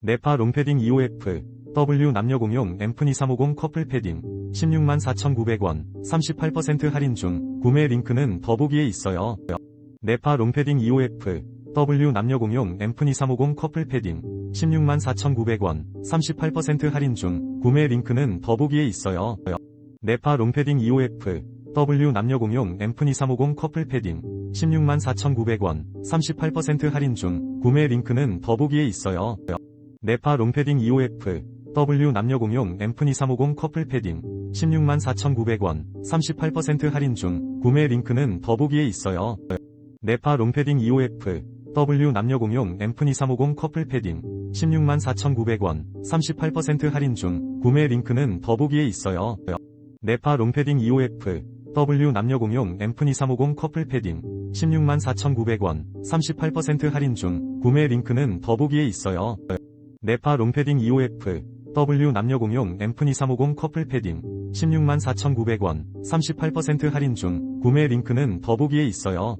네파 롱패딩 2OF W 남녀공용 앰프니 350 커플 패딩 16만 4,900원 38% 할인 중 구매 링크는 더보기에 있어요. 네파 롱패딩 2OF W 남녀공용 앰프니 350 커플 패딩 16만 4,900원 38% 할인 중 구매 링크는 더보기에 있어요. 네파 롱패딩 2OF W 남녀공용 앰프니 350 커플 패딩 16만 4,900원 38% 할인 중 구매 링크는 더보기에 있어요. 네파 롱패딩 2OF W 남녀공용 앰프니 350 커플 패딩 16만 4,900원 38% 할인 중 구매 링크는 더보기에 있어요. 네파 롱패딩 2OF W 남녀공용 앰프니 350 커플 패딩 16만 4,900원 38% 할인 중 구매 링크는 더보기에 있어요. 네파 롱패딩 2OF W 남녀공용 앰프니 350 커플 패딩 16만 4,900원 38% 할인 중 구매 링크는 더보기에 있어요. 네파 롱패딩 2OF W 남녀공용 앰프니 350 커플 패딩 16만 4,900원 38% 할인 중 구매 링크는 더보기에 있어요.